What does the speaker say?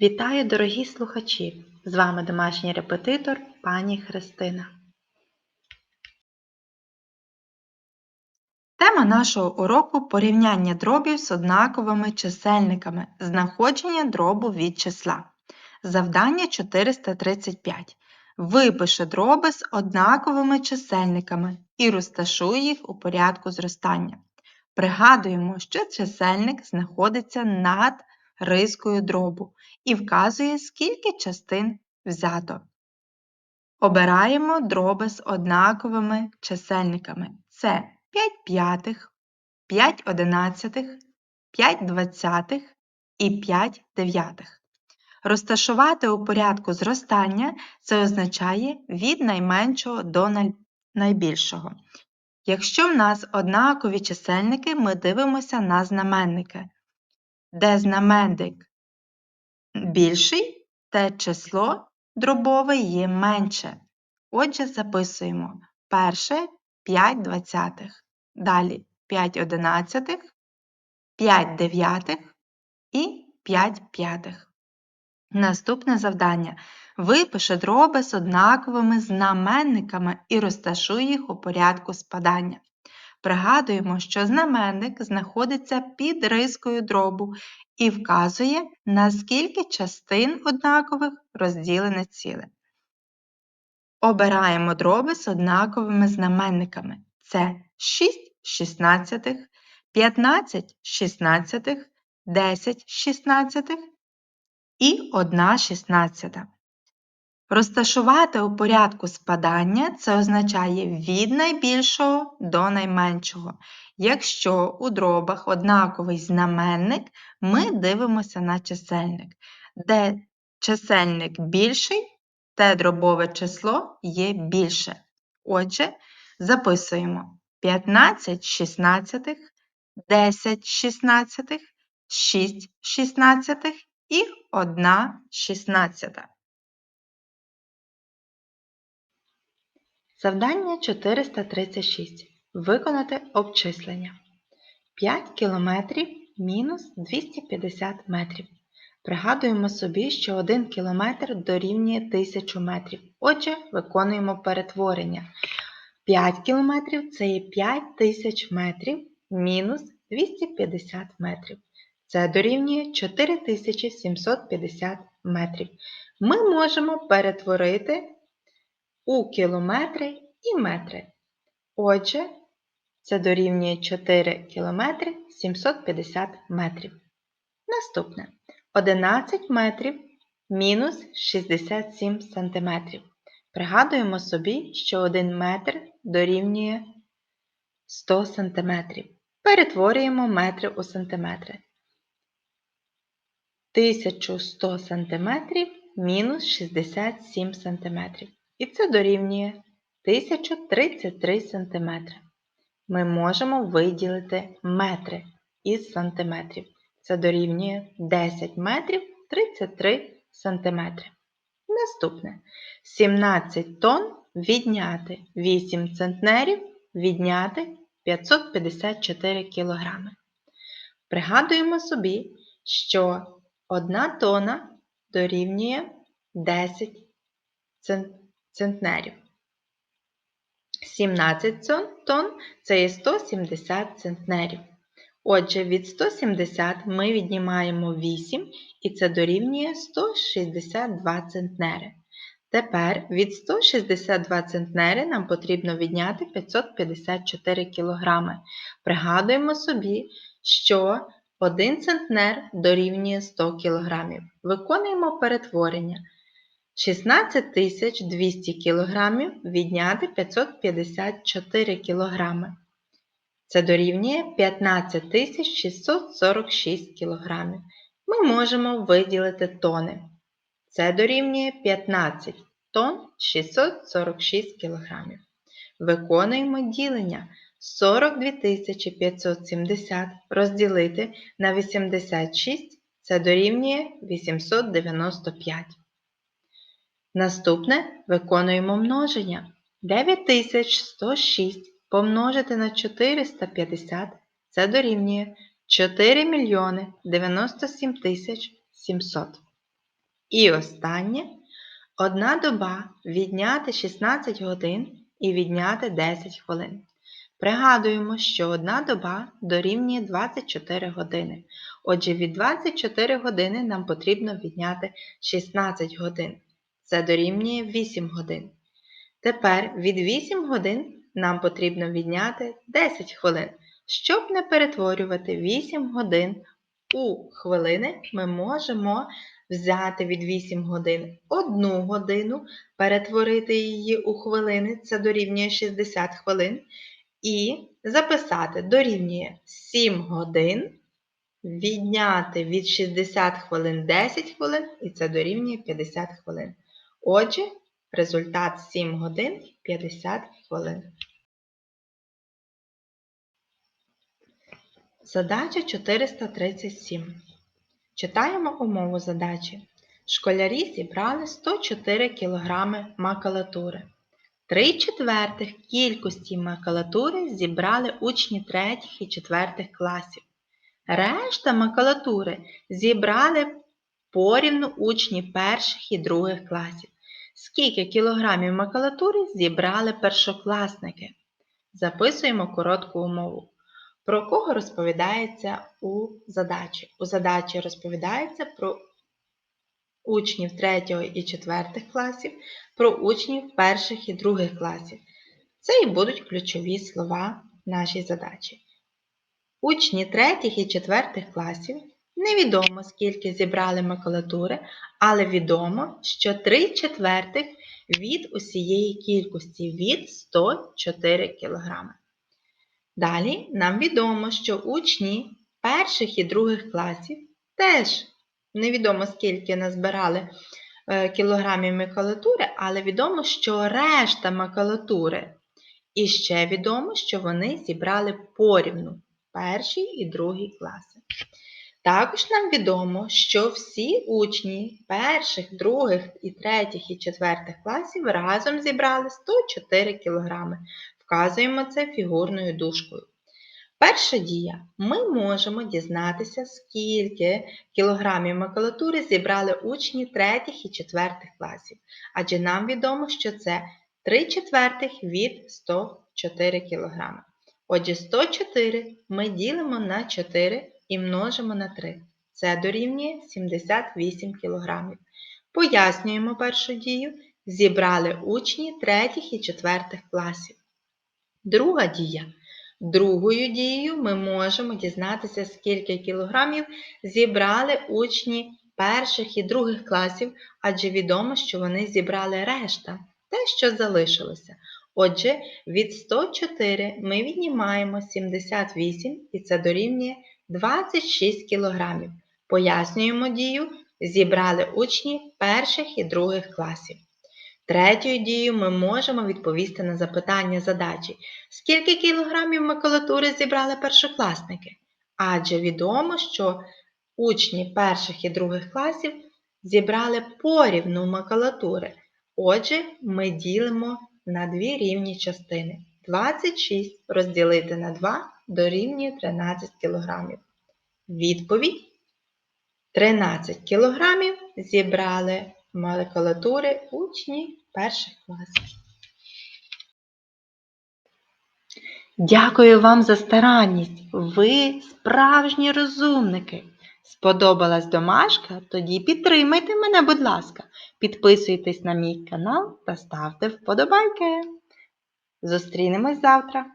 Вітаю, дорогі слухачі! З вами домашній репетитор пані Христина. Тема нашого уроку порівняння дробів з однаковими чисельниками, знаходження дробу від числа. Завдання 435. Випиши дроби з однаковими чисельниками і розташуй їх у порядку зростання. Пригадуємо, що чисельник знаходиться над рискою дробу і вказує, скільки частин взято. Обираємо дроби з однаковими чисельниками. Це 5 п'ятих, 5 одинадцятих, 5 двадцятих і 5 дев'ятих. Розташувати у порядку зростання це означає від найменшого до найбільшого. Якщо в нас однакові чисельники, ми дивимося на знаменники. Де знаменник більший, те число дробове є менше. Отже, записуємо перше 5 двадцятих, далі 5 одинадцятих, 5 дев'ятих і 5 п'ятих. Наступне завдання. Випиши дроби з однаковими знаменниками і розташуй їх у порядку спадання. Пригадуємо, що знаменник знаходиться під рискою дробу і вказує, на скільки частин однакових розділене ціле. Обираємо дроби з однаковими знаменниками. Це 6 шістнадцятих, 15 шістнадцятих, 10 шістнадцятих і 1 шістнадцята. Розташувати у порядку спадання це означає від найбільшого до найменшого. Якщо у дробах однаковий знаменник, ми дивимося на чисельник. Де чисельник більший, те дробове число є більше. Отже, записуємо 15 шістнадцятих, 10 шістнадцятих, 6 шістнадцятих і 1 шістнадцята. Завдання 436. Виконати обчислення. 5 кілометрів мінус 250 метрів. Пригадуємо собі, що 1 кілометр дорівнює 1000 метрів. Отже, виконуємо перетворення. 5 кілометрів це є 5000 метрів мінус 250 метрів. Це дорівнює 4750 метрів. Ми можемо перетворити у кілометри і метри. Отже, це дорівнює 4 кілометри 750 метрів. Наступне 11 метрів мінус 67 сантиметрів. Пригадуємо собі, що 1 метр дорівнює 100 сантиметрів. Перетворюємо метри у сантиметри. 1100 см мінус 67 см. І це дорівнює 1033 см. Ми можемо виділити метри із сантиметрів. Це дорівнює 10 метрів 33 см. Наступне 17 тонн відняти 8 центнерів відняти 554 кг. Пригадуємо собі, що 1 тона дорівнює 10 центнерів. 17 тонн це є 170 центнерів. Отже, від 170 ми віднімаємо 8 і це дорівнює 162 центнери. Тепер від 162 центнери нам потрібно відняти 554 кг. Пригадуємо собі, що 1 центнер дорівнює 100 кг. Виконуємо перетворення. 16200 кг відняти 554 кг. Це дорівнює 15646 кг. Ми можемо виділити тони. Це дорівнює 15 тонн 646 кг. Виконуємо ділення. 42 570 розділити на 86 це дорівнює 895. Наступне виконуємо множення. 9106 помножити на 450 це дорівнює 4 мільйони 97 700. І останнє. Одна доба відняти 16 годин і відняти 10 хвилин. Пригадуємо, що одна доба дорівнює 24 години. Отже, від 24 години нам потрібно відняти 16 годин. Це дорівнює 8 годин. Тепер від 8 годин нам потрібно відняти 10 хвилин. Щоб не перетворювати 8 годин у хвилини, ми можемо взяти від 8 годин 1 годину, перетворити її у хвилини, це дорівнює 60 хвилин, і записати дорівнює 7 годин, відняти від 60 хвилин 10 хвилин, і це дорівнює 50 хвилин. Отже, результат 7 годин 50 хвилин. Задача 437. Читаємо умову задачі. Школярі зібрали 104 кг макулатури. Три четвертих кількості макулатури зібрали учні 3 і 4 класів. Решта макулатури зібрали порівну учні перших і других класів. Скільки кілограмів макулатури зібрали першокласники? Записуємо коротку умову. Про кого розповідається у задачі? У задачі розповідається про учнів 3 і 4 класів, про учнів перших і других класів. Це і будуть ключові слова нашій задачі. Учні 3 і 4 класів невідомо, скільки зібрали макулатури, але відомо, що 3 четвертих від усієї кількості від 104 кг. Далі нам відомо, що учні перших і других класів теж невідомо скільки назбирали е, кілограмів макулатури, але відомо, що решта макулатури. І ще відомо, що вони зібрали порівну перший і другий класи. Також нам відомо, що всі учні перших, других і третіх і четвертих класів разом зібрали 104 кг. Вказуємо це фігурною дужкою. Перша дія. Ми можемо дізнатися, скільки кілограмів макулатури зібрали учні 3 і 4 класів, адже нам відомо, що це 3 четвертих від 104 кг. Отже, 104 ми ділимо на 4 і множимо на 3. Це дорівнює 78 кг. Пояснюємо першу дію. Зібрали учні 3 і 4 класів. Друга дія. Другою дією ми можемо дізнатися, скільки кілограмів зібрали учні перших і других класів, адже відомо, що вони зібрали решта, те, що залишилося. Отже, від 104 ми віднімаємо 78 і це дорівнює 26 кілограмів. Пояснюємо дію, зібрали учні перших і других класів. Третьою дією ми можемо відповісти на запитання задачі, скільки кілограмів макулатури зібрали першокласники? Адже відомо, що учні перших і других класів зібрали порівну макулатури. Отже, ми ділимо на дві рівні частини. 26 розділити на 2 дорівнює 13 кг. Відповідь 13 кг зібрали макулатури учні перших класів. Дякую вам за старанність. Ви справжні розумники. Сподобалась домашка? Тоді підтримайте мене, будь ласка. Підписуйтесь на мій канал та ставте вподобайки. Зустрінемось завтра!